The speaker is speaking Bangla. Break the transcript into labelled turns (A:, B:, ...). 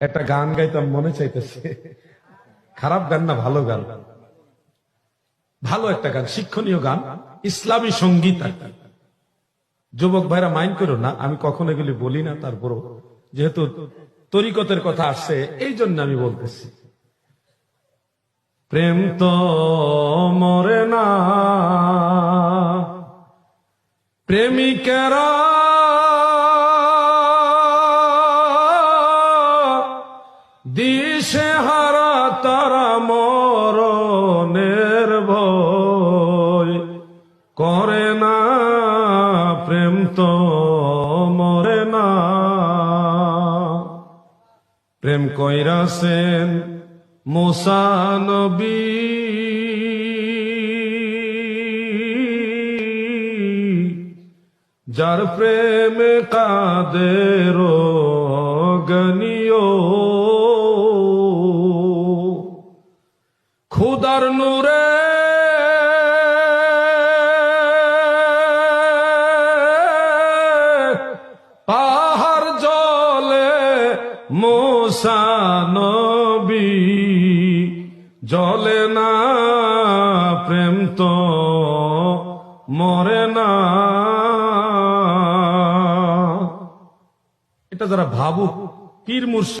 A: একটা গান গাইতাম, মনে চাইতেছে। খারাপ গান না, ভালো গান? ভালো একটা গান, শিক্ষণীয় গান, ইসলামী সংগীত যুবক ভাইরা মাইন্ড করো না, আমি কখনো এগুলি বলি না, তারপরও যেহেতু তরিকতের কথা আসছে, এই জন্য আমি বলতেছি। প্রেম তো মরে না, প্রেমিকেরা দিশে হারা তারা মরণের ভয় করে না, প্রেম তো মরে না। প্রেম কইরাছেন মোসানবী যার প্রেমে কাদের খুদার নূরে। পাহাড় জলে মোসানবী জলে না প্রেম তো মরে না। এটা যারা ভাবুক, পীর মুর্শিদ